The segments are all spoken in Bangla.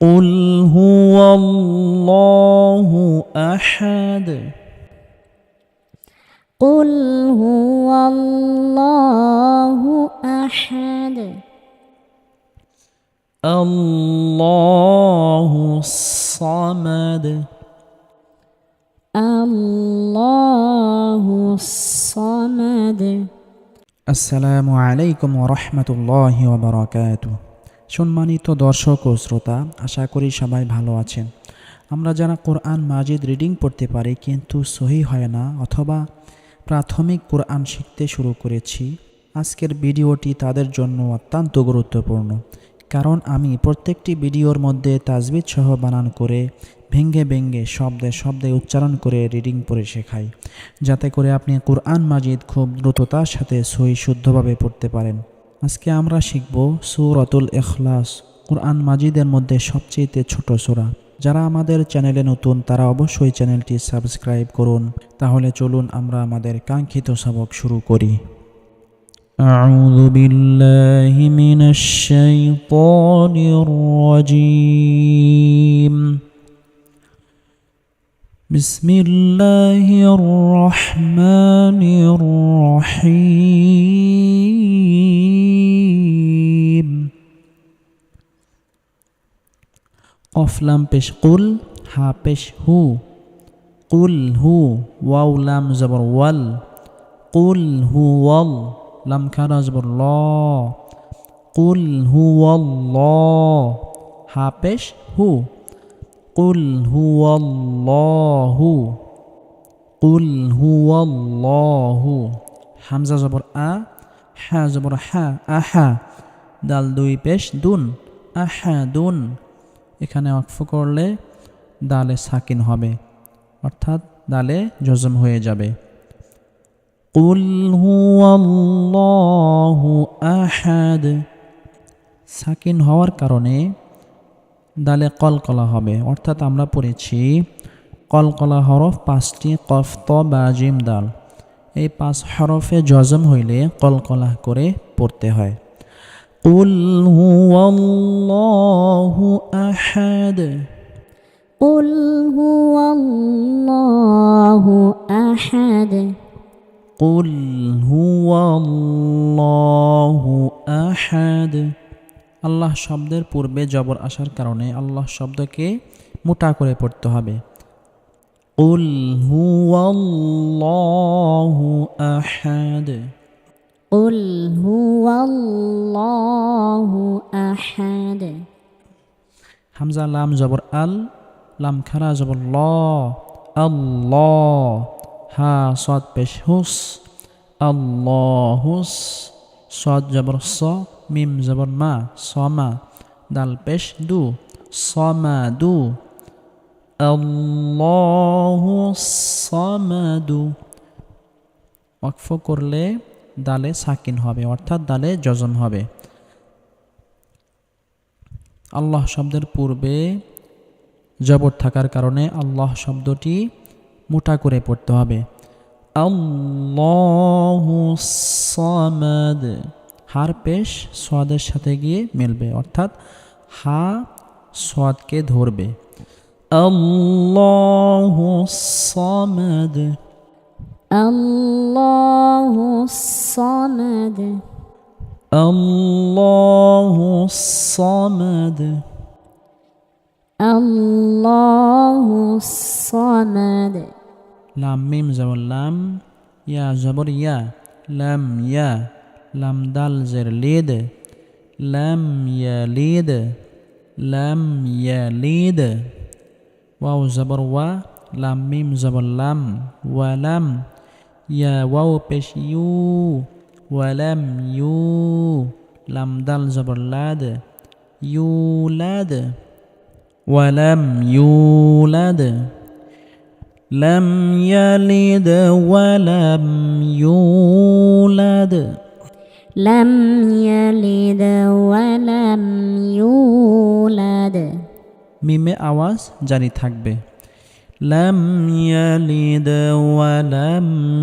قل هو الله أحد. قل هو الله أحد. الله الصمد. الله الصمد. السلام عليكم ورحمة الله وبركاته. সম্মানিত দর্শক ও শ্রোতা, আশা করি সবাই ভালো আছেন। আমরা যারা কোরআন মাজিদ রিডিং পড়তে পারি কিন্তু সহি হয় না অথবা প্রাথমিক কোরআন শিখতে শুরু করেছি, আজকের ভিডিওটি তাদের জন্য অত্যন্ত গুরুত্বপূর্ণ। কারণ আমি প্রত্যেকটি ভিডিওর মধ্যে তাজবিদ সহ বানান করে ভেঙ্গে ভেঙ্গে শব্দে শব্দে উচ্চারণ করে রিডিং পড়ে শেখাই, যাতে করে আপনি কোরআন মাজিদ খুব দ্রুততার সাথে সহি শুদ্ধভাবে পড়তে পারেন। আজকে আমরা শিখব সুরতুল এখলাস কোরআন মাজিদের মধ্যে সবচেয়ে ছোট সুরা যারা আমাদের চ্যানেলে নতুন তারা অবশ্যই চ্যানেলটি সাবস্ক্রাইব করুন তাহলে চলুন আমরা আমাদের কাঙ্ক্ষিত সবক শুরু করি أعوذ بالله من الشيطان الرجيم بسم الله الرحمن الرحيم قاف لام پیش قل ها پیش هو. قل هو واو لام زبر ول. قل هو ول لام كان زبر لا. قل هو الله ها پیش هو. قل هو الله قل هو الله حمزة زبر أ ح زبر ح أحا دال دوي بيش دون أحدون এখানে অক্ফ করলে দালে সাকিন হবে, অর্থাৎ দালে জজম হয়ে যাবে। আহাদ। সাকিন হওয়ার কারণে দালে কলকলা হবে, অর্থাৎ আমরা পড়েছি কলকলা হরফ পাঁচটি কফত বা, জিম, দাল। এই পাঁচ হরফে জজম হইলে কলকলা করে পড়তে হয়। উল হুয়াল্লাহু আহাদ قل هو الله أحد قل هو الله আহাদ আল্লাহ শব্দের পূর্বে জবর আসার কারণে আল্লাহ শব্দকে মোটা করে পড়তে হবে উল হুয়াল্লাহু আহাদ قل هو الله أحد হামজা লাম জবর আল লাম খারা জবর ল আল্লাহ হা সদ পেশ হুস আল্লাহুস সদ জবর স মিম জবর মা সমা দাল পেশ দু সমা দু আল্লাহু সমাদু ওয়াকফ করলে দালে সাকিন হবে, অর্থাৎ দালে জজম হবে। আল্লাহ শব্দের পূর্বে জবর থাকার কারণে আল্লাহ শব্দটি মোটা করে পড়তে হবে। সামাদ, হার পেশ সোয়াদের সাথে গিয়ে মিলবে, অর্থাৎ হা সোয়াদকে ধরবে। সামাদ الله الصمد. الله الصمد. الله الصمد. لام ميم زبر لام. يا زبر يا. لم يا. لم دال زر ليد. لم يليد لم يليد واو زبر و لام ميم زبر لام. ولم লাম ওয়া লাম ইয়া ওয়াও পেশ ইউ ওয়ালাম ইউ লাম দাল জবর লাদ ইউলাদ ওয়ালাম ইউলাদ لم يلد ولم يولد لم يلد ولم يولد মিমে আওয়াজ জারি থাকবে লাম ইয়ালিদ ওয়ালাম ইউলাদ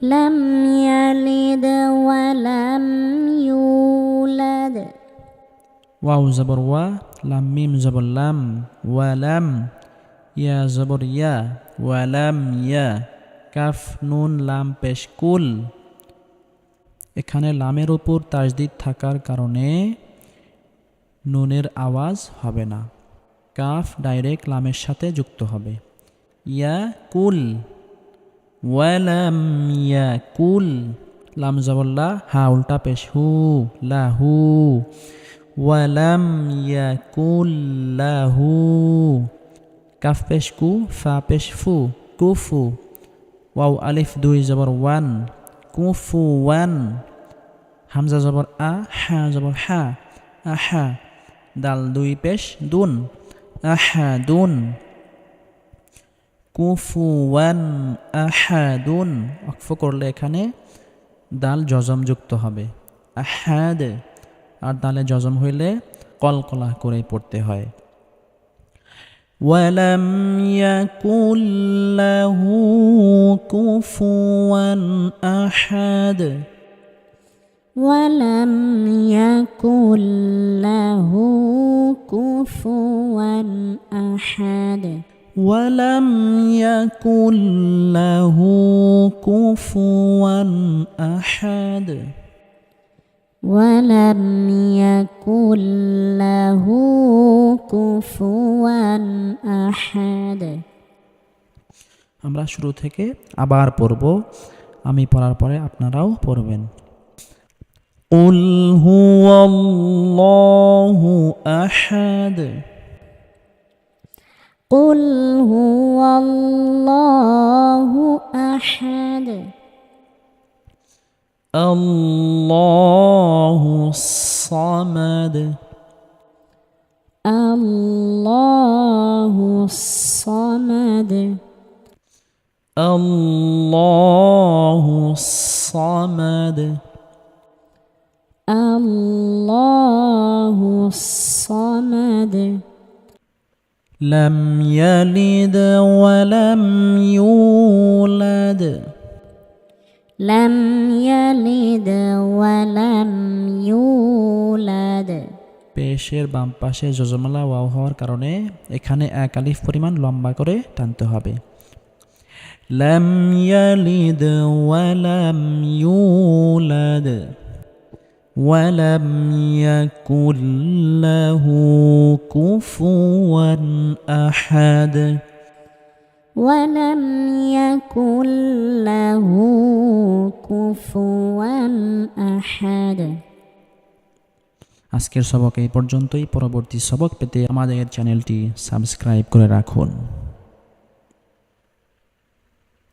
لم يلد ولم يولد ওয়াও জবর ওয়া লাম মিম জবর লাম ওয়ালাম ইয়া জবর ইয়া ওয়ালাম ইয়া কাফ নুন লাম পেশ কুল এখানে লামের উপর তাজদিদ থাকার কারণে নুনের আওয়াজ হবে না কাফ ডাইরেক্ট লামের সাথে যুক্ত হবে ইয়া কুল ওয়ালাম ইয়া কুল লাম জবল্লা হা উল্টা পেশ, হু লাহু ওয়ালাম ইয়া কুল লাহু কাফ পেশ, কু, ফা পেশ, ফু কুফু ওয়াও, আলিফ, দুই জবর, ওয়ান। কুফু ওয়ান। হামজা জবর, আ, হা জবর, হা। আহা। দাল, দুই পেশ, দুন। আহা, দুন। কুফুয়ান আহাদুন অক্ফ করলে এখানে দাল জজম যুক্ত হবে আহাদ আর দালে জজম হইলে কলকলা করে পড়তে হয় ولم يكن له كفوا أحد ولم يكن له كفوا أحد ولم يكن له كفوا أحد ولم يكن له كفوا أحد আমরা শুরু থেকে আবার পড়ব আমি পড়ার পরে আপনারাও পড়বেন قل هو الله أحد قل هو الله أحد الله الصمد الله الصمد الله الصمد الله الصمد لم يلد ولم يولد لم يلد ولم يولد পেশের বাম পাশে যজমালা ওয়াও হওয়ার কারণে এখানে এক আলিফ পরিমাণ লম্বা করে টানতে হবে লাম ইয়ালিদ ওয়ালাম ইউলাদ ওয়ালাম ইয়াকুল লাহু কুফুয়ান আহাদ ولم يكن له كفوا أحد আজকের সবক এই পর্যন্তই পরবর্তী সবক পেতে আমাদের চ্যানেলটি সাবস্ক্রাইব করে রাখুন